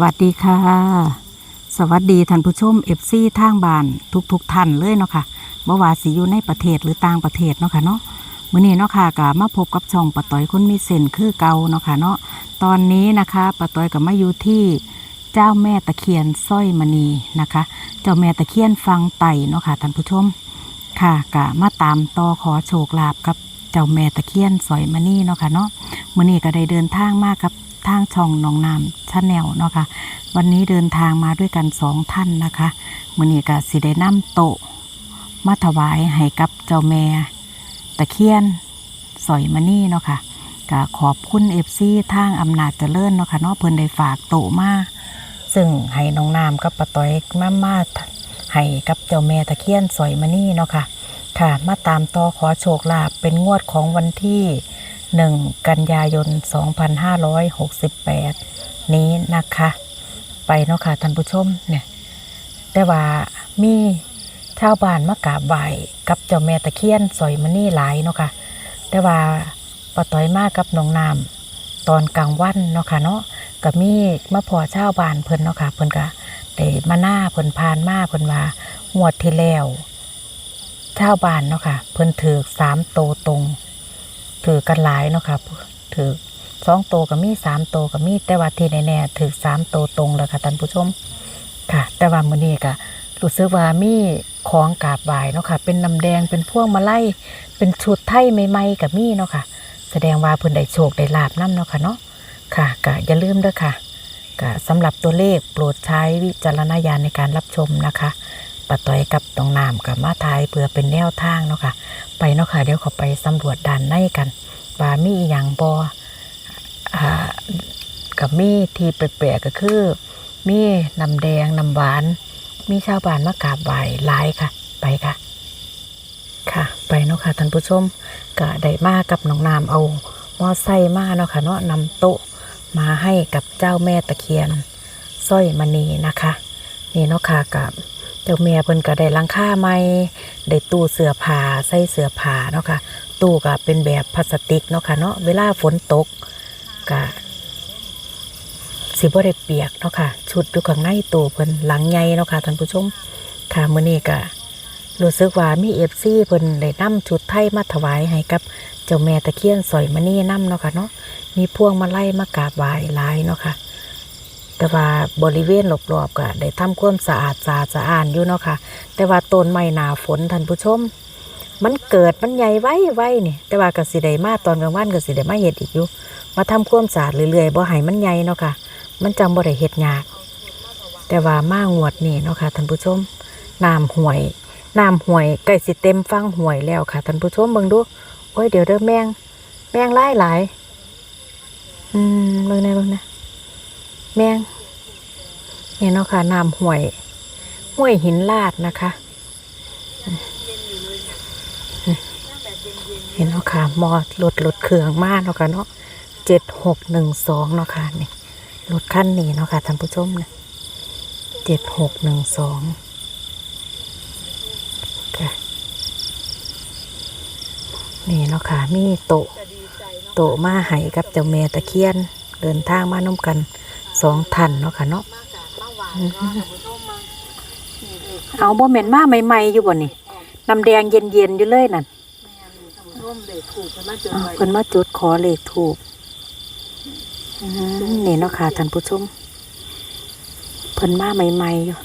วัสดีค่ะ สวัสดีท่านผู้ชมเอฟซีทางบ้านทุกทุกๆท่านเลยเนาะค่ะบ่ว่าสิอยู่ในประเทศหรือต่างประเทศเนาะค่ะเนาะมื้อนี้เนาะค่ะก็มาพบกับช่องปะต้อยคนมีเส้นคือเก่าเนาะค่ะเนาะตอนนี้นะคะปะต้อยก็มาอยู่ที่เจ้าแม่ตะเคียนสร้อยมณีนะคะ เจ้าแม่ตะเคียนฟังไต่เนาะค่ะท่านผู้ชมค่ะก็มาตามต่อขอโชคลาภกับเจ้าแม่ตะเคียนสร้อยมณีเนาะค่ะเนาะมื้อนี้ก็ได้เดินทางมากับ ทางช่องหนองน้ำชาแนลเนาะค่ะวันนี้เดินทางมาด้วยกันสองท่านนะคะมือนี้ก็สิได้นำโตมาถวายให้กับเจ้าแม่ตะเคียนสอยมานี่เนาะค่ะก็ขอบคุณเอฟซีทางอำนาจเจริญเนาะค่ะเนาะเพิ่นได้ฝากโตมาซึ่งให้น้องน้ำกับปะต้อยมามาให้กับเจ้าแม่ตะเคียนสอยมานี่เนาะค่ะค่ะมาตามต่อขอโชคลาภเป็นงวดของวันที่ 1 กันยายน 2568 นี้นะคะ ไปเนาะค่ะท่านผู้ชมเนี่ยแต่ว่ามีชาวบ้านมากราบไหว้กับเจ้าแม่ตะเคียนสอยมณีหลายเนาะค่ะแต่ว่าปะต้อยมากกับน้องน้ำตอนกลางวันเนาะค่ะเนาะก็มีมาพอชาวบ้านเพิ่นเนาะค่ะเพิ่นก็ได้มาหน้าเพิ่นพานมาเพิ่นว่างวดที่แล้วชาวบ้านเนาะค่ะเพิ่นถือสามโตตรง ถือกันหลายเนาะค่ะถือสองโตวก็มีสามโตวก็มีแต่ว่าที่แน่ๆถือสามโตตรงแล้วค่ะท่านผู้ชมค่ะ แต่ว่ามื้อนี้ก็รู้สึกว่ามีของกาบไหว้เนาะค่ะ เป็นน้ำแดงเป็นพวงมาลัยเป็นชุดไทยใหม่ๆกับมีเนาะค่ะ แสดงว่าเพิ่นได้โชคได้ลาบนํเนาะค่ะเนาะค่ะก็อย่าลืมด้อค่ะก็สำหรับตัวเลขโปรดใช้วิจารณญาณในการรับชมนะคะ ปะต้อยกับตองน้ำกับมาทายเพื่อเป็นแนวทางเนาะค่ะ ไปเนาะค่ะเดี๋ยวเขาไปสำรวจด้านในกันว่ามีอย่างบอ่ากับมีที่แปลกๆก็คือ มีน้ำแดงน้ำหวาน มีชาวบ้านมากราบไหว้หลายค่ะ ไปค่ะ ค่ะ ไปเนาะค่ะท่านผู้ชมก็ได้มากับน้องนามเอามอไซค์มาเนาะค่ะเนาะนำโต๊ะมาให้กับเจ้าแม่ตะเคียนสร้อยมณีนะคะ นี่เนาะค่ะกับ เจ้าแม่เพิ่นก็ได้หลังค่าใหม่ได้ตู้เสื้อผ้าใส่เสื้อผ้าเนาะค่ะ ตู้ก็เป็นแบบพลาสติกเนาะค่ะเนาะเวลาฝนตกก็สิบ่ได้เปียกเนาะค่ะ ชุดอยู่ข้างในตู้เพิ่นหลังใหญ่เนาะค่ะท่านผู้ชมค่ะมื้อนี้ก็รู้สึกว่ามี FC เพิ่นได้นำชุดไทยมาถวายให้กับเจ้าแม่ตะเคียนสอยมณีนำเนาะค่ะเนาะมีพวงมาลัยมากราบไหว้หลายเนาะค่ะ แต่ว่าบริเวณรอบๆก็ได้ทำความสะอาดสะอาดสะอานอยู่เนาะค่ะ แต่ว่าต้นไม้หนาฝนท่านผู้ชม มันเกิดมันใหญ่ไว้ไว้นี่ แต่ว่ากสิได้มาตอนกลางวันกสิได้มาเฮ็ดอีกอยู่ มาทำความสะอาดเรื่อยๆบ่ให้มันใหญ่เนาะค่ะ มันจังบ่ได้เฮ็ดยาก แต่ว่ามางวดนี่เนาะค่ะท่านผู้ชมน้ำห่วยน้ำห่วยใกล้สิเต็มฟังห่วยแล้วค่ะท่านผู้ชมเบิ่งดูโอ้ยเดี๋ยวเด้อแมงแมงหลายหลายอืมเบิ่งนะเบิ่งนะ แมงเนี่เนาะค่ะน้ำห่วยห้วยหินลาดนะคะ เห็นเนาะค่ะมอรถรถเครื่องมากเนาะค่ะเนาะเจ็ดหกหนึ่งสองเนาะค่ะนี่รถขั้นนี้เนาะค่ะท่านผู้ชมนะเจ็ดหกหนึ่งสองนี่เนาะค่ะมีโตโตมาให้กับเจ้าแม่ตะเคียน เดินทางมาน้ำกัน สองทันเนาะค่ะเนาะเอาบ่เหม็นมาใหม่ๆอยู่บ่นี่น้ำแดงเย็นๆอยู่เลยนั่นเด็นมาเจออ้าวไว้เพิ่นมาจุดขอเลขถูกนี่เนาะค่ะท่านผู้ชมเพิ่นมาใหม่ๆอยู่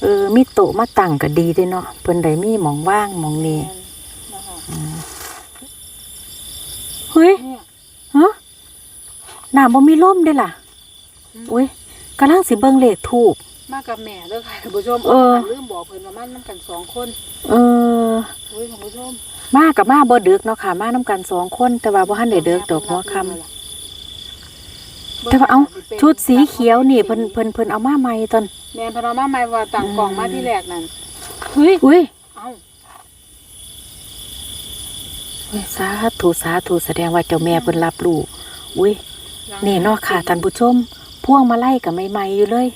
เออมีโตะมาตั้งก็ดีด้เนาะเพิ่นได้มีหมองว่างหมองนี้เฮ้ยฮะน้ำบ่มีลมด้ล่ะ อุ้ยกำลังสิเบิ่งเลขถูก มากับแม่เด้อค่ะท่านผู้ชมเออ ลืมบอกเพิ่นว่ามันมันกันสองคนเออเฮ้ยท่านผู้ชมมากับมาบ่ดึกเนาะค่ะมานํกันสองคนแต่ว่าบ่ทันได้ดึกดอกหัวค่ำ แต่ว่าเอ้า ชุดสีเขียวนี่เพิ่นเพิ่นเพิ่นเอามาใหม่ตอนแม่เพนเอามาใหม่ว่าต่างกล่องมาที่แรกนั่นเฮ้ยอุ้ยเอ้าเว้ยสาธุสาธุแสดงว่าเจ้าแม่เพิ่นรับรู้อุ้ย นี่เนาะค่ะท่านผู้ชม พวงมาไล่กับใหม่ๆอยู่เลย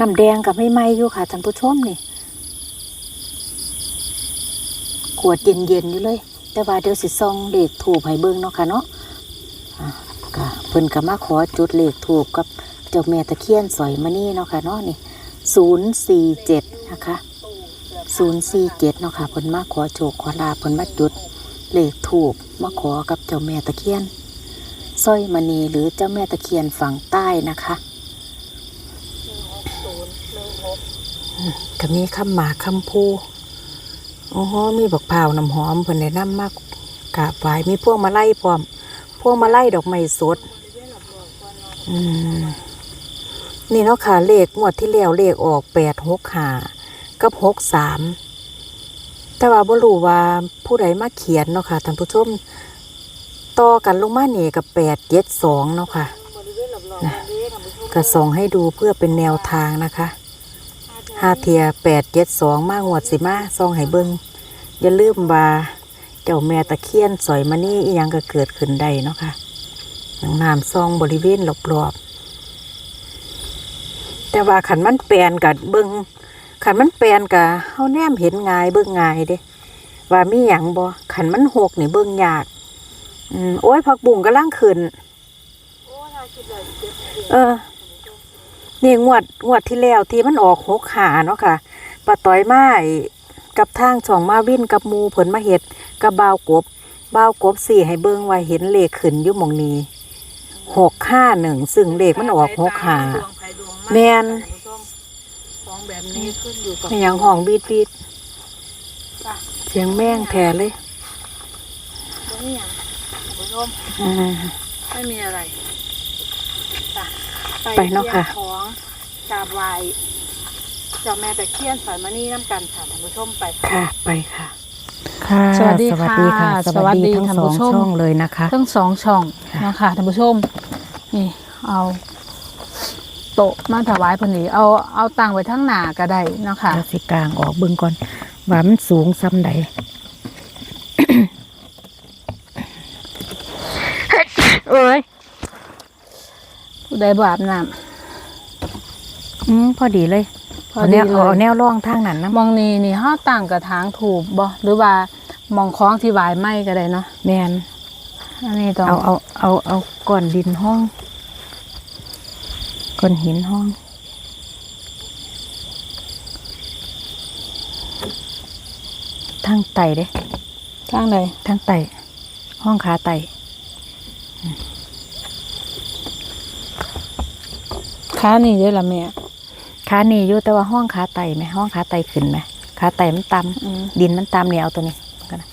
น้ำแดงกับใหม่ๆอยู่ค่ะท่านผู้ชมนี่ขวดเย็นๆอยู่เลย แต่ว่าเดี๋ยวสิซองเลขถูกให้เบิ่งเนาะค่ะเนาะอะก็เพิ่นก็มาขอจุดเลขถูกกับเจ้าแม่ตะเคียนสอยมานี่เนาะค่ะเนาะนี่ศูนย์สี่เจ็ดนะคะศูนย์สี่เจ็ดเนาะค่ะเพิ่นมาขอโชคขอลาเพิ่นมาจุดเลขถูกมาขอกับเจ้าแม่ตะเคียน สร้อยมณีหรือเจ้าแม่ตะเคียนฝั่งใต้นะคะก็มีคำหมากคำพูโอ้โหมีบักพร้าวน้ำหอมเพิ่นแนะนำมากกาบไหว้มีพวงมาไลัยพร้อม พวงมาไลัยดอกไม้สด อืม นี่เนาะค่ะ เลขงวดที่แล้วเลขออกแปดหกหากับหกสามแต่ว่าบ่รู้ว่าผู้ใดมาเขียนเนาะค่ะท่านผู้ชม ต่อกันลงมาเนี่ยกับแปดเจ็ดสองเนาะค่ะนะก็ส่องให้ดูเพื่อเป็นแนวทางนะคะห้าเทียแปดเจ็ดสองมางวดสิมาส่องให้เบิงอย่าลืมว่าเจ้าแม่ตะเคียนสอยมานี่ยังก็เกิดขึ้นได้เนาะค่ะน้ำซองบริเวณรอบๆแต่ว่าขันมันแปลนกับเบิงขันมันแปลนกับเฮาแนมเห็นงายเบิ่งงายเด้ว่ามีหยังบ่ขันมันหกนี่เบิ่งยาก อืมโอ้ยผักบุ้งกำลังขึ้นเออ นี่งวดงวดที่แล้วที่มันออกหกขาเนาะค่ะปะต้อยไม้กับทางช่องมาวินกับหมูเพิ่นมาเฮ็ดกับบ่าวกบบ่าวกบสี่ให้เบิ่งว่าเห็นเลขขึ้นอยู่หมองนี้หกห้าหนึ่งซึ่งเลขมันออกหกขาแมนของแบบนี้ขึ้นอยู่กับเป็นอย่างห้องบีดบีดจ้ะเสียงแม่งแท้เลย บ่มีหยังคุณผู้ชมอืมไม่มีอะไรจ้ะไปเนาะค่ะที่ยงของกราบไหว้เจ้าแม่ตะเคียนสอยมานี่น้ำกันค่ะท่านผู้ชมไปค่ะ ไปค่ะค่ะสวัสดีค่ะ สวัสดีทั้งสวัสดีท่านสอผู้งชมช่องเลยนะคะทั้งสองช่องค่ะนะคะท่านผู้ชม นี่ เอา โต๊ะมาถวายเพนนีเอาเอาตังไว้ทั้งหน้าก็ได้เนาะคะแล้วสิกลางออกเบิ่งก่อนว่ามันสูงซ้ำใด เอ้ยผู้ใดบอาบน้อืมพอดีเลยำพอเอาแนดีวเลเอายแนวร่องทางนั้นนะมองนี่นี่ห้าตั้งกระถางถูกบ่หรือว่ามองคล้องที่วายไม้ก็ได้เนาะแมนอันนี้ต้องเอาเอาเอาเอาก้อนดินห้องก้อนหินห้อง ทางไต่เด้ ทางใดทางไต่ห้องขาไต่ ค้านี่ได้อละแม่ขาหนีอยู่แต่ว่าห้องขาไต่ไหมห้องขาไต่ขึ้นไหมขาไต่มันต่อืมำดินมันต่ำเนี่ยเอาตัวนี้กันนะ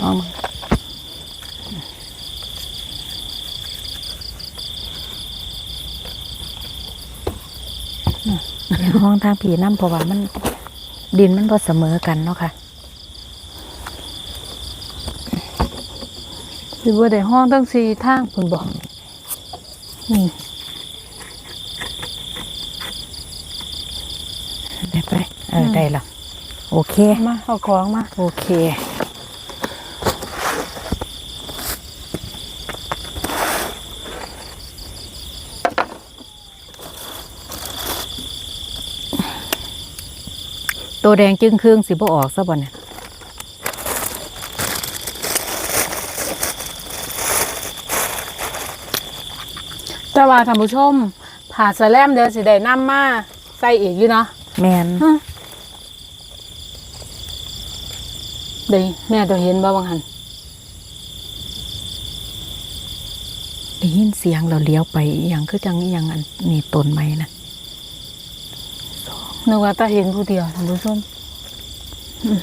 ห้องมันอืมเดี๋ยวห้องทางผีน้ำเพราะว่ามัน ดินมันพอเสมอกันเนาะค่ะสิบ่ได้ห้องทั้งสี่ทางคุณบอกนี่ ได้ไปเออได้แล้วโอเค มาเอาของมา โอเคตัวแดงจึงครึ่งสิบ่ออกซะบ่เนี่ยแต่ว่าท่านผู้ชมผ่าสแลมเดี๋ยวสิได้น้ำมาใส่อีกอยู่เนาะ แมนเดี๋ยวแม่ตัวเห็นบ่บางหันได้ยินเสียงเราเลี้ยวไปอหย่างคือจังอหย่างอันนี่ต้นไม้นะนึกว่าตาเห็นผู้เดียวท่านผู้ชมอืม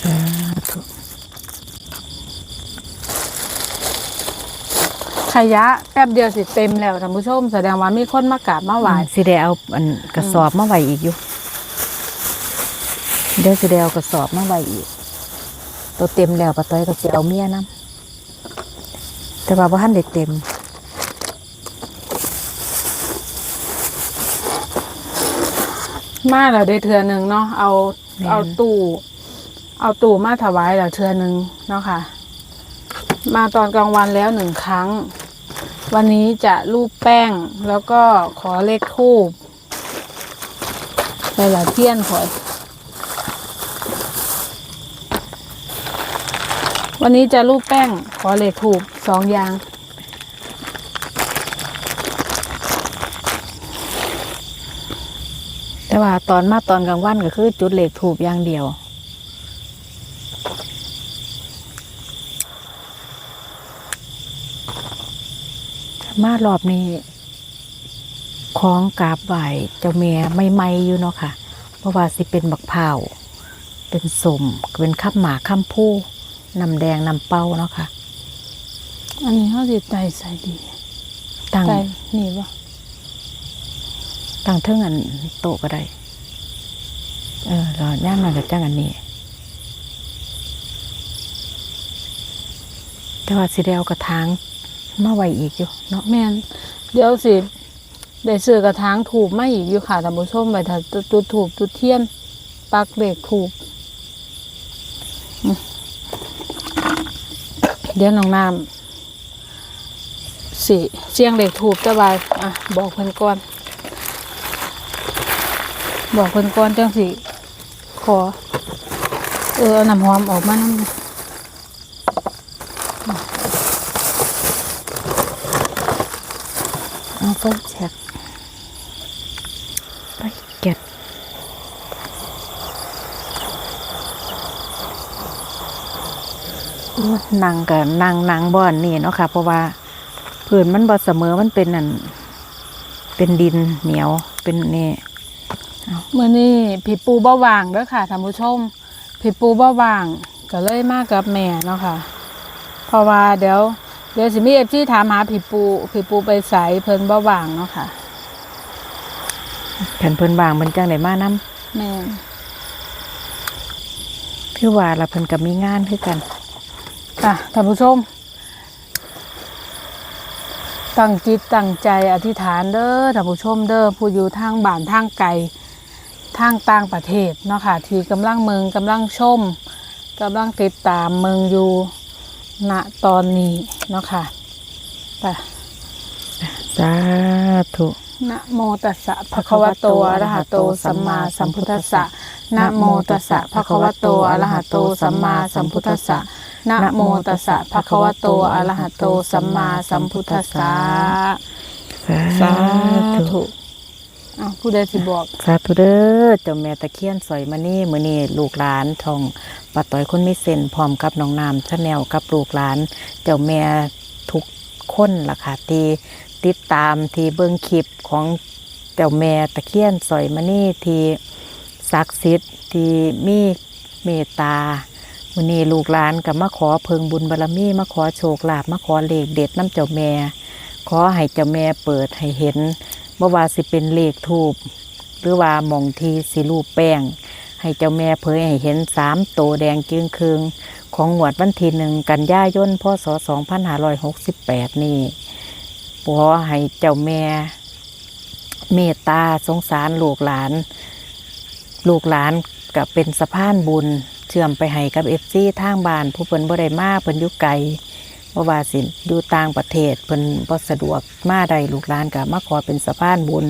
สาธุ ขยะแป๊บเดียวสิเต็มแล้วท่านผู้ชม แสดงว่ามีคนมากราบมาไหว้สิได้เอาอันกระสอบมาไว้อีกอยู่เดี๋ยวสิได้เอากระสอบมาไว้อีก ตัวเต็มแล้วปะต้อยก็สิเอาเมียนํแต่ว่าบ่ทันได้เต็มมาแล้วได้เทือหนึ่งเนาะเอาแม่นเอาตู้เอาตู้มาถวายแล้วเทือหนึ่งเนาะค่ะ มาตอนกลางวันแล้วหนึ่งครั้ง วันนี้จะรูปแป้งแล้วก็ขอเลขคูบไปหลาเทียนขอวันนี้จะรูปแป้งขอเลขคูบสองอย่างแต่ว่าตอนมาตอนกลางวันก็คือจุดเหล็กถูบอย่างเดียว มารอบนี้ของกราบไหวเจ้าแม่ไม่ไม่ๆอยู่เนาะค่ะ เพราะว่าสิเป็นบักเผาวเป็นสมเป็นข้ามหมาข้ามผู้น้ำแดงน้ำเป้าเนาะค่ะ อันนี้เขาสิใจใส่ดีตั้งใจนี่ปะตั้งเทิงอันโตะก็ได้ เออเราย่างมากับจ้างอันนี้แต่ว่าสิได้เอากระถาง มาไว้อีกอยู่เนาะแม่นเดี๋ยวสิได้ซื้อกระถางถูกมาอีกอยู่ค่ะท่านผู้ชมไปถ้าจุดถูกจุดเทียน ปักเลขถูก เดี๋ยวน้องน้ำสิเสียงเลขถูกจะบายอะ บอกเพิ่นก่อน บอกเพิ่นก่อนจังสิขอ เออเอาน้ำหอมออกมาน้ำ เอาเฟิร์แช็กไปเก็บนั่งกับนั่งนั่งบ่อนนี่เนาะค่ะ เพราะว่าพื้นมันบ่เสมอมันเป็นนั่นเป็นดินเหนียวเป็นนี่เมื่อนี้ผีปูบาหวางเด้อค่ะท่านผู้ชมผีปูบาหวางก็เลยมากับแม่เนาะค่ะ เพราะว่าเดี๋ยว เดี๋ยวสิมีเอฟซีถามหาผีปูผีปูไปใสเพิ่นเบาหวางเนาะค่ะแผ่นเพิ่นบางมันจังได้มานำแม่นคือว่าละเพิ่นก็มีงานคือกันค่ะท่านผู้ชมตั้งจิตตั้งใจอธิษฐานเด้อท่านผู้ชมเด้อผู้อยู่ทางบ้านทางไกลทางต่างประเทศเนาะค่ะที่กำลังเมืองกำลังชมกำลังติดตามเมืองอยู่ณตอนนี้ เนาะค่ะไปสาธุนะโมตัสสะภะคะวะโตอะระหะโตสัมมาสัมพุทธัสสะนะโมตัสสะภะคะวะโตอะระหะโตสัมมาสัมพุทธัสสะนะโมตัสสะภะคะวะโตอะระหะโตสัมมาสัมพุทธัสสะสาธุอ้าวผู้ใดสิบอก สาธุเด้อเจ้าแม่ตะเคียนสอยมานี่มื้อนี้ลูกหลานช่อง ป้าต้อยคนไมีเส้นพร้อมกับน้องน้ำชาแนลกับลูกหลาน เจ้าแม่ทุกคนล่ะค่ะที่ติดตามที่เบิ่งคลิปของเจ้าแม่ตะเคียนสอยมานี่ที่ศักดิ์สิทธิ์ที่มีเมตตามื้อนี้ลูกหลานก็มาขอเพิงบุญบารมีมาขอโชคลาภมาขอเลขเด็ดน้ำเจ้าแม่ ขอให้เจ้าแม่เปิดให้เห็นบ่ว่าสิเป็นเลขทูบหรือว่ามองทีสิรูปแป้ง ให้เจ้าแม่เผยให้เห็นสามโตแดงจึงคืงของหวดวันที่หนึ่งกันยายนพศ2568นี่ขอให้เจ้าแม่ เมตตาสงสารลูกหลาน ลูกหลานก็เป็นสะพานบุญ เชื่อมไปให้กับเอฟซีทางบ้านผู้เพิ่นบ่ได้มาเพิ่นยู่ไก ลเพราะว่าสิอยู่ต่างประเทศเพิ่นบ่สะดวกมาได้ลูกหลานก็มาขอเป็นสะพานบุญ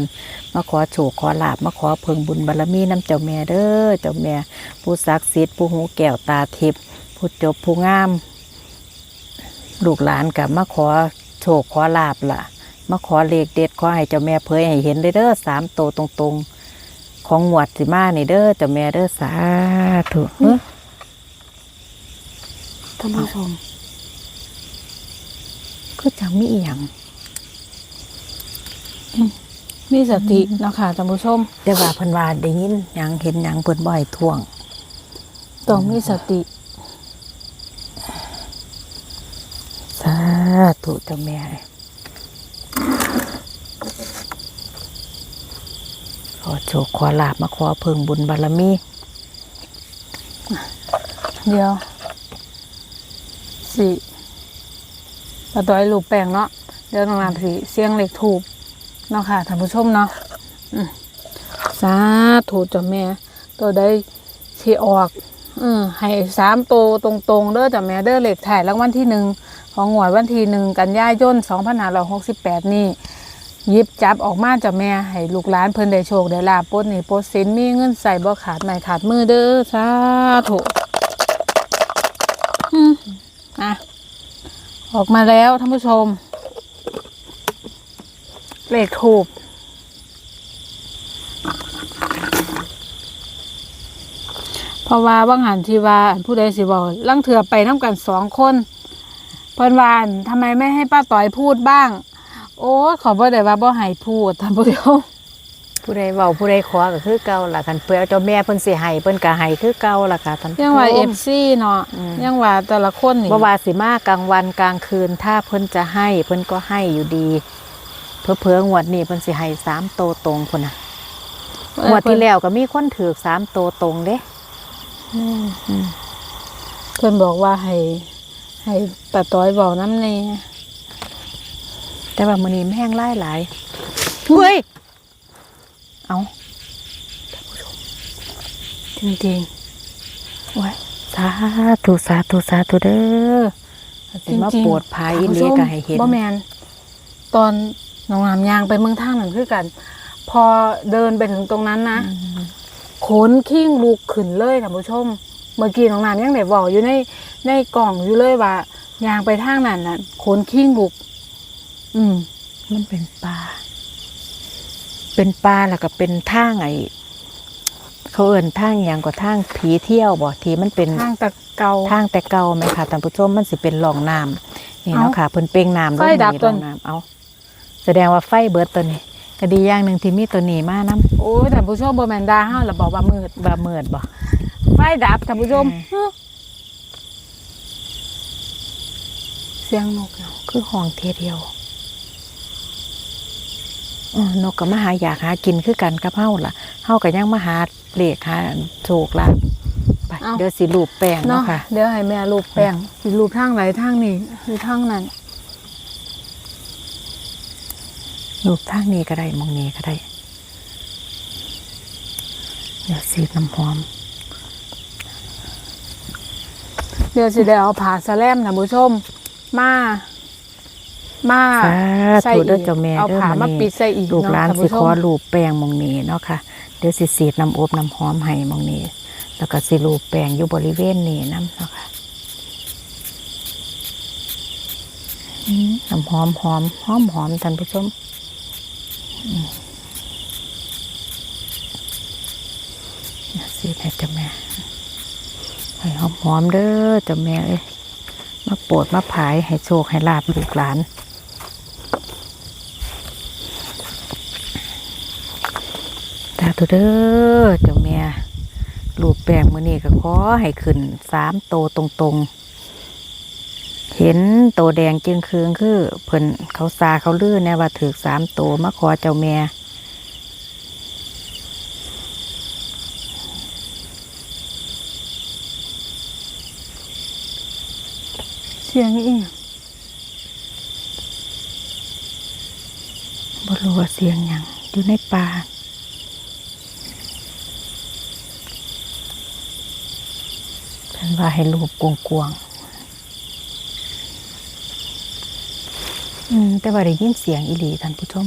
มาขอโชคขอลาบมาขอเพิงบุญบารมีน้ำเจ้าแม่เด้อเจ้าแม่ผู้ศักดิ์สิทธิ์ผู้หูแก้วตาทิพย์ผู้จบผู้งาม ลูกหลานกับมาขอโชคขอลาบล่ะ มาขอเลขเด็ดขอให้เจ้าแม่เผยให้เห็นเลยเด้อสามโตตรงๆ ของหวดสิมานี่เด้อเจ้าแม่เด้อสาธุเฮ้ยท่านผู้ชม คือจังมีอีหยังมีสติเนาะค่ะท่านผู้ชมแต่ว่าเพิ่นว่าได้ยินหยังเห็นหยังเพิ่นบ่ให้ท่วง ต้องมีสติ สาธุเจ้าแม่ขอโชคขอลาบมาขอเพิงบุญบารมี เดี๋ยวสิ ปะต้อยลูกแป้งเนาะเดี๋ยวน้องน้ำสิเสียงเหล็กถูกเนาะค่ะท่านผู้ชมเนาะสาธุเจ้าแม่ตัวได้ที่ออกอืมให้สามโตตรงๆเด้อจ้าแม่เด้อเหล็กถ่ายรางวัลที่หนึ่งของหวยวันที่หนึ่งกันยายนสองพันห้าร้อยหกสิบแปดนี่ยิบจับออกมาจ้าแม่ให้ลูกหลานเพิ่นได้โชคได้ลาบปดหนี่ปดสินมีเงินใส่บ่ขาดไม่ขาดมือเด้อสาธุอืมอ ออกมาแล้วท่านผู้ชม เลขถูกเพราะว่าบางหันทีว่าผู้ใดสิบอกลังเถื่อไปน้ำกันสองคนเพิ่นวานทำไมไม่ให้ป้าต่อยพูดบ้าง โอ้ขอบ่ได้ว่าบ่ให้พูดท่านผู้ชม ผู้ใดเว้าผู้ใดขอก็คือเก่าล่ะคันเพื่อเจ้าแม่เพิ่นสิให้เพิ่นก็ให้คือเก่าล่ะค่ะท่านผู้ชม ยังว่าเอฟซีเนาะอืม ยังว่าแต่ละคนนี่บ่ว่าสิมากลางวันกลางคืนถ้าเพิ่นจะให้เพิ่นก็ให้อยู่ดี เพื่อเพื่องวดนี้เพิ่นสิให้สามโตวตรงพุ่นน่ะงวดที่แล้วก็มีคนถือสามโตวตรงเด้อืมเพิ่นบอกว่าให้ ให้ป้าต้อยบอกน้ำแน่แต่ว่ามื้อนี้แม่งหลายหลายเฮ้ย เอาจริงโอ้ยสาธุสาธุสาธุเด้อๆสิมาโปวดภายอีหลีก็ให้เห็นบ่แมนตอนน้องงามยางไปเมืองทางนั่นคือกัน พอเดินไปถึงตรงนั้นนะขนขิ้งลุกขึ้นเลยท่านผู้ชม เมื่อกี้น้องนามยังได้บอกอยู่ในในกล่องอยู่เลยว่ายางไปทางนั้นน่ะขนขิ้งลุกอืมมันเป็นปลา เป็นปลาแล้วก็เป็นทางไอ้เขาเอิ่นทางอหย่างก็ทางผีเที่ยวบ่ที่มันเป็นทางตะเกาทางแต่เก่าไหมค่ะท่านผู้ชมมันสิเป็นหลองน้ำนี่เนาะเอ้าค่ะเพิ่นเปลงน้ำไฟดับลตัวงน้ำเอาแสดงว่าไฟเบิดตัวนี้ก็ดีอย่างหนึ่งที่มีตัวนี้มานํโอ้ยท่านผู้ชมบ่แม่นดาเฮาแล้วบอกว่ามืดบาเมิดบ่ไฟดับท่านผู้ชมอืมเสียงนกเนาะคือห้องเทียเดียวเออ นกก็มาหาอยากหากินคือกันกับเฮาล่ะเฮาก็ยังมาหาเลขหาโชคลาภไปเดี๋ยวสิรูปแป้งเนาะเนาะค่ะ เดี๋ยวให้แม่รูปแป้งสิรูปทางไหนทางนี้หรือทางนั้นรูปทางนี้ก็ได้มองนี้ก็ได้ เดี๋ยวสีดน้ำหอม เดี๋ยวสิได้เอาผ้าสะแลมท่านผู้ชม มา มาสาใส่ธุอีกเด้อเจ้าแม่เอาเด้อผ้ามามื้อปิดใส่อีกลูกหลานเนาะสิท่านผู้ขชอมรูปแป้งหมองนี้เนาะค่ะเดี๋ยวสิสีดน้ำอบน้ำหอมให้หมองนี้แล้วก็สิรูปแป้งอยู่บริเวณนี้น้ำเนาะค่ะอืมน้ำหอมหอมหอมหอมท่านผู้ชมอืมเดี๋ยวสีดให้เจ้าแม่ให้หอมหอมๆเด้อเจ้าแม่เอ้ยมาโปรดมาผายให้โชคให้ลาบลูกหลาน สา ธุเด้อเจ้าแม่รูปแป้งมือนี้ก็ขอให้ขึ้นสามโตวตรงๆ เห็นโตแดงจึงคืงคือเพิ่นเขาซาเขาลือเนี่ยว่าถือสามโตวมาขอเจ้าแม่เสียงอีกบ่รู้ว่าเสียงหยังอยู่ในป่าเพิ่น ว่าให้รูปกวงๆอืม แต่ว่าได้ยินเสียงอีหลีท่านผู้ชม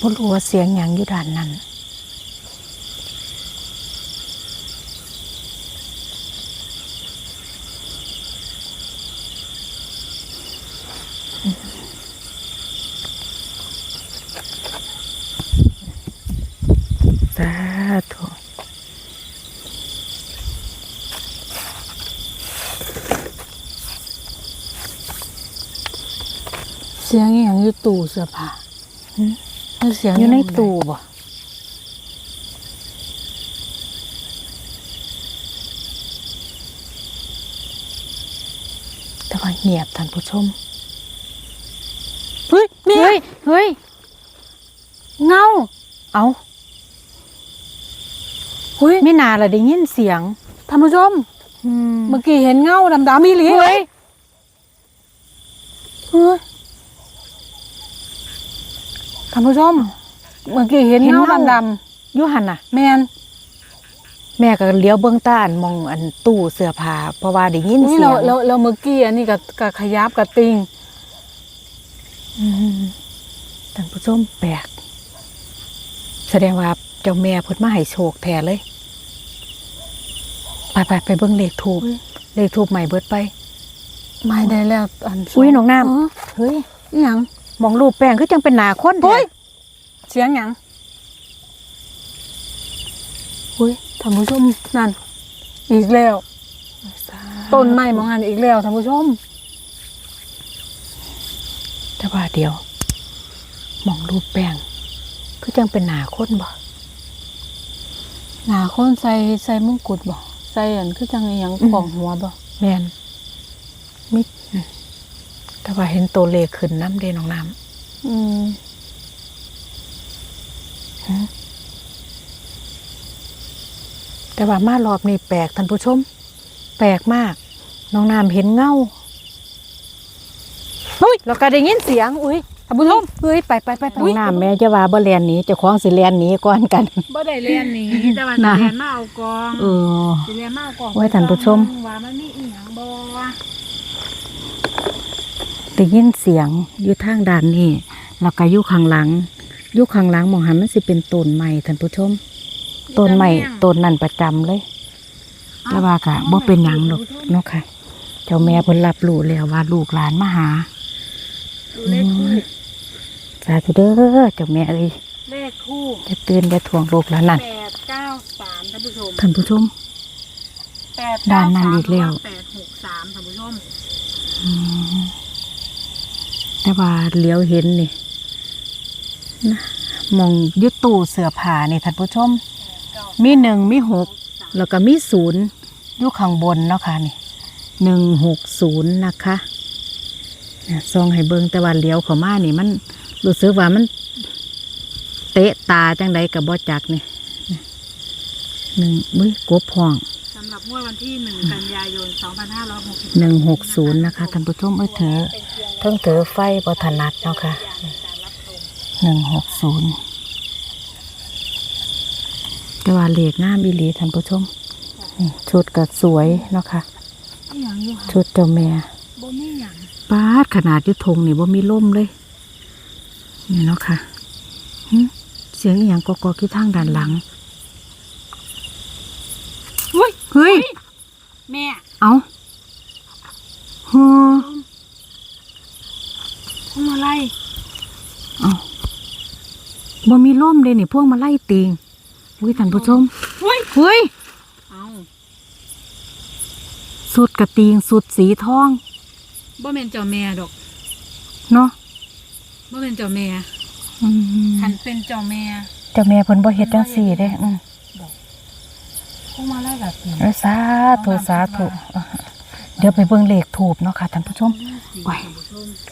บ่รู้ว่าเสียงหยังอยู่ด้านนั้น สาธุ เสียงอีหยังอยู่ตู้ เสื้อผ้าแล้วเสียงอยู่ในงไงตู้บ่แต่ว่าเงียบท่านผู้ชม เฮ้ยแม่เฮ้ยเฮ้ยเงา เอาเฮ้ยไม่นาละได้ยินเสียงท่านผู้ชมอืมเมื่อกี้เห็นเงาดำๆอีหลีเฮ้ยเฮ้ย ท่านผู้ชม เมื่อกี้เห็นเห็นเงาเงา ดำอยูหันน่ะ ๆแมนแม่ก็เลี้ยวเบื้องใต้านมองอันตู้เสื้อผ้าเพราะว่าได้ยินนี่เสียเรางเราเราเมื่อกี้อันนี้กับกับขยับกับติงอืมท่านผู้ชมแปลก แสดงว่าเจ้าแม่เพิ่นมาให้โชคแท้เลยไปไปไปเบิ่งเลขถูกอุ๊ยเลขถูกใหม่เบิดไป ไม่ได้แล้วอันสอุ้ยน้องน้ำ เออเฮ้ยอีหยัง มองรูปแป้งคือจังเป็นหนาคนโอ้แท้ยเสียงหยังอุ้ยท่านผู้ชมนั่น อีกแล้ว ต้นไม้มองหันอีกแล้วท่านผู้ชมแต่ว่าเดียวมองรูปแป้งคือจังเป็นหนาคนบ่หนาคนใส่ใส่มงกุฎบ่ใส่อันคือจังอหยังของหัวบ่แม่นมิดอืม แต่ว่าเห็นตัวเลขขึ้นน้ำเด้น้องน้อืมำแต่ว่ามารอบนี้แปลกท่านผู้ชม แปลกมาก น้องน้ำเห็นเงาเฮ้ยเราก็ได้ยินเสียง อุ้ยท่านผู้ชมเฮ้ยไปไปไปน้องน้ำแม่จะว่าบ่แลนหนีเจะคล้าของสิแลนหนีก่อนกัน บ่ได้เรียนหนี้แต่ว่าน่ะสิเรียนมาเอากองเออ สิเรียนมาเอากองไว้ท่านผู้ชม ว่ามันมีอีหยังบ่ ได้ยินเสียงอยู่ทางด้านนี้แล้วก็อยู่ข้างหลังอยู่ข้างหลังมองหันมันสิเป็นต้นใหม่ท่านผู้ชมต้นใหม่ต้นนั่นประจำเลยแต่ว่ากะบ่เป็นหยังดอกเนาะค่ะ เจ้าแม่เพิ่นรับรู้แล้วว่าลูกหลานมาหาดูเลขทูบสาธุเด้อเจ้าแม่เอ้ยเลขทูบจะตื่นจะทวงลูกหลานนั่นแปดเก้าสามท่านผู้ชมท่านผู้ชมแปดด้านนั้นอีกแล้วแปดหกสามท่านผู้ชม แต่ว่าเลี้ยวเห็นนี่นะมองอยุดตู้เสื้อผ้านี่ท่านผู้ชม มีหนึ่งมีหกแล้วก็มีศูนย์อยู่ข้างบนเนาะค่ะนี่หนึ่งหกศูนย์นะคะเนี่ยซองให้เบิงแต่ว่าเลี้ยวเข้ามานี่มันรู้สึกว่ามันเตะตาจังใดกับบ่จักนี่หนึ่งมุ้ยกบห้องสำหรับงวดวันที่หนึ่งกันยายนสองพันห้าร้อยหกสิบหนึ่งหกศูนย์นะคะท่านผู้ชมเอ้ยเถอะ เพิ่งเถอไฟบถนัดเนาะค่ะหนึ่งหกศูนย์แต่ว่าเลขงามอีหลีท่านผู้ชมอืมชุดก็สวยเนาะค่ะอีหยังอยู่ค่ะชุดเจ้าแม่บ่มีหยังปาดขนาดอยุทงนี่ว่ามีล่มเลย นี่เนาะค่ะหึเสียงอหย่างกอกๆที่ทางด้านหลังอุ้ยเฮ้ย แม่ เอาฮัวพวงมา ไล่เอาบ่มีล่มเลยนี่พวกมาไล่ติงอุ้ยท่านผู้ชมอุ้ยเฮ้ยเอาสุดกระติงสุดสีทองบ่แม่นเจ้าแม่ดอกเนาะบ่แม่นเจ้าแม่อืมคันเป็นเจ้าแม่เจ้าแม่เพิ่นบ่เฮ็ดจังซี่เด้อืมพวงมาไล่แบบนี้เอ้ยสาธุสาธุอะเดี๋ยวไปเบิ่งเลขถูกเนาะค่ะท่านผู้ชมโอ้ย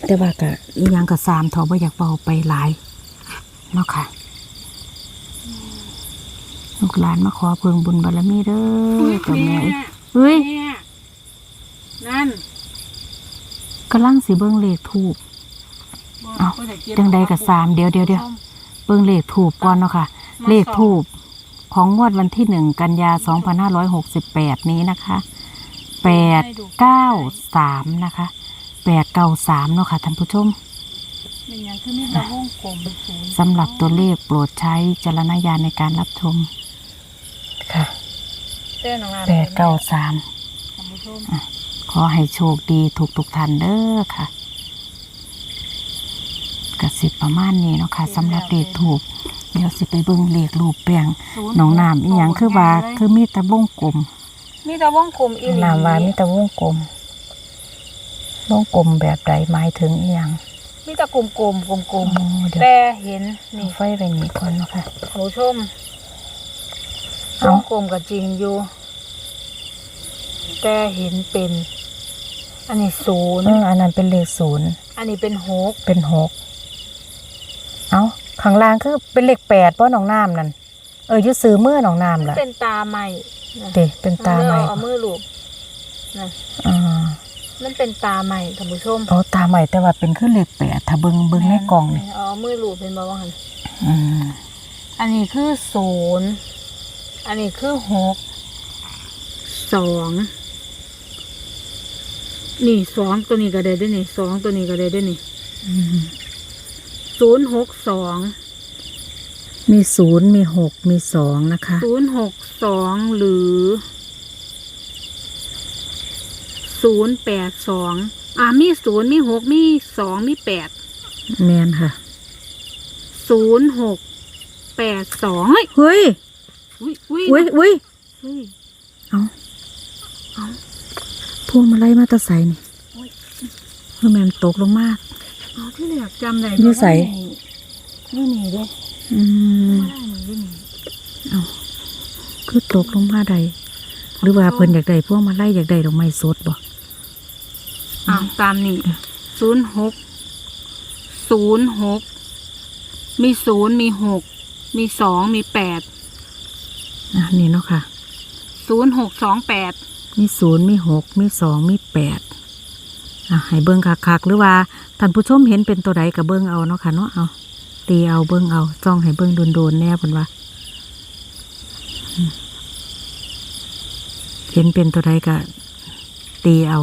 แต่ว่าก็อีหยังก็สามเถาบ่อยากเบาไปหลายเนาะค่ะลูกหลานมาขอเพิ่งบุญบารมีเด้อเจ้าแม่เอ้ยเฮ้ยแม่นั่นกำลังสิเบิ่งเลขถูกบ่เอ้าบ่ไเบจังใดก็สามเดี๋ยวเดี๋ยวเดี๋ยวเบิ่งเลขถูกก่อนเนาะค่ะมาเลขสองถูกของงวดวันที่หนึ่งกันยาสองพันห้าร้อยหกสิบแปดนี้นะคะแปดเก้าสามนะคะ แปดเก้าสามเนาะค่ะท่านผู้ชมเป็นหยังคือมีแตะวงกลมศูนย์สำหรับตัวเลขโปรดใช้จารณญาณในการรับชมค่ะเต้นออกมาแปดเก้าสามท่านผู้ชมขอให้โชคดีถูกทุกๆท่านเด้อค่ะกสิบประมาณนี้เนาะค่ะสำหรับเลขถูกเดี๋ยวสิไปเบิ่งเลขรูปแปลงศูย์น้องน้ำอีหยังคือว่าคือมีแต่วงกลมมีแตะวงกลมอีหลีน้ำว่ามีแต่วงกลม วงกลมแบบใดหมายถึงอีหยังมีแตะกลมกลมกลมกลมโอ้เดี๋ยวแต่เห็นนี่นี่ไฟไปนี่ก่อนเนาะค่ะท่านผู้ชมวเอ้างกลมก็จริงอยู่ แต่เห็นเป็น อันนี้ศูนย์เอออันนั้นเป็นเลขศูนย์อันนี้เป็นหกเป็นหกเอาข้างล่างคือเป็นเลขแปดเพราะน้องน้ำนั่นเอออยุซื้อมือน้องน้ำล่ะเป็นตาใหม่นะเดเป็นตาใหม่เอามือลูบนะ อ่า มันเป็นตาใหม่ท่านผู้ชมเอาตาใหม่แต่ว่าเป็นขึ้นเลขแปดถ้าเบิงเบิงในกล่องนี่เอามือลูบเป็นบ่ว่าหันอืมอันนี้คือศูนย์อันนี้คือหกสองนี่สองตัวนี้ก็ได้ด้วยนี่สองตัวนี้ก็ได้ด้วยนี่อืมศูนย์หกสองมีศูนย์มีหกมีสองนะคะศูนย์หกสองหรือ ศูนย์แปดสองอ่ามีศูนย์มีหกมีสองมีแปดแมนค่ะ ศูนย์หกแปดสองเฮ้ยเฮ้ยอุ้ยอุ้ยอุ้ยเฮ้ยเอาเอาพวงมาลัยมาแตะใส่นี่โอ้ยคือแมนตกลงมากเอาที่เหลือจำได้อยู่ไสนี่นี่เด้อืมไม่ได้นี่นี่คือตกลงมาใดหรือว่าเพิ่นอยากได้พวงมาลัยอยากได้ดอกไม้สดบ่ อ่าตามนี่ศูนย์หกศูนย์หกมีศูนย์มีหกมีสองมีแปดอะนี่เนาะค่ะศูนย์หกสองแปดมีศูนย์มีหกมีสองมีแปดอะให้เบิ่งคักๆหรือว่าท่านผู้ชมเห็นเป็นตัวใดก็เบิ่งเอาเนาะค่ะเนาะเอาตีเอาเบิ่งเอาจ้องให้เบิ่งโดนๆแน่เพิ่นว่าอืมเห็นเป็นตัวใดก็ตีเอา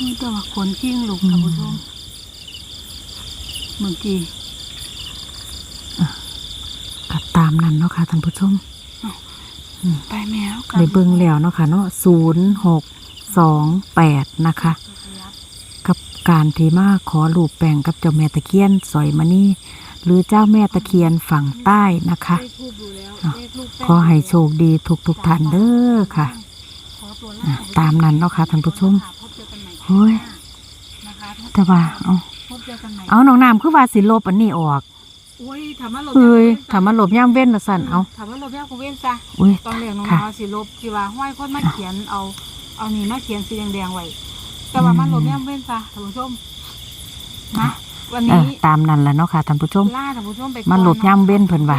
นี่แต่ว่าคนขี้งลูกท่านผู้ชมเมื่อกี้ก็ตามนั้นเนาะค่ะท่านผู้ชมไปแมวได้เบิ่งแล้วเนาะค่ะเนาะศูนย์หกสองแปดนะคะ กับการที่มาขอรูปแปลงกับเจ้าแม่ตะเคียนสอยมานี่หรือเจ้าแม่ตะเคียนฝั่งใต้นะคะได้ทูบดูแล้วอะได้ทูบแป้งขอให้โชคดีทุกทุกๆท่านเด้อค่ะขอตัวอะลาตามนั้นเนาะค่ะท่านผู้ชมพบ เจอกันใหม่โอ้ยนะคะแต่ว่าเอาพบเจอกันใหม่เอาน้องน้ำคือว่าสิลบอันนี้ออกโอ้ยถามว่าเราเอ้ยถามมาลบย่ามเว้นละสั่นเอาถามว่าเราแย่กูเว้นซะอุ้ยตอนเรียนน้องค่ะมาสิลบที่ว่าห้อยคนมาเขียนเอาเอานี่มาเขียนสีแดงๆไว้แต่ว่ามันลบย่ามเว้นซะท่านผู้ชมนะวันเอนี้อตามนั้นแหละเนาะค่ะท่านผู้ชมล่าท่านผู้ชมไปมันหลบย่ำเว้นเพิ่นว่า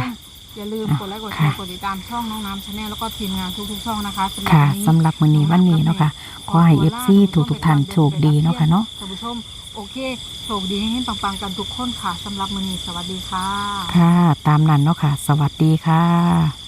อย่าลืมอะกดไลค์กดแชค่ะร์กดติดตามช่องน้องน้ำชาแนลแล้วก็ทีมงานทุกๆช่องนะคะสำหรับค่ะวันนี้สำหรับมื้อนี้วันนี้เนาะค่ะขอให้ FC ทุกทุกๆท่านโชคดีเนาะค่ะเนาะท่านผู้ชมโอเคโชคดีให้ปังๆกันทุกคนค่ะสำหรับมื้อนี้สวัสดีค่ะ ค่ะ ตามนั้นเนาะค่ะ สวัสดีค่ะ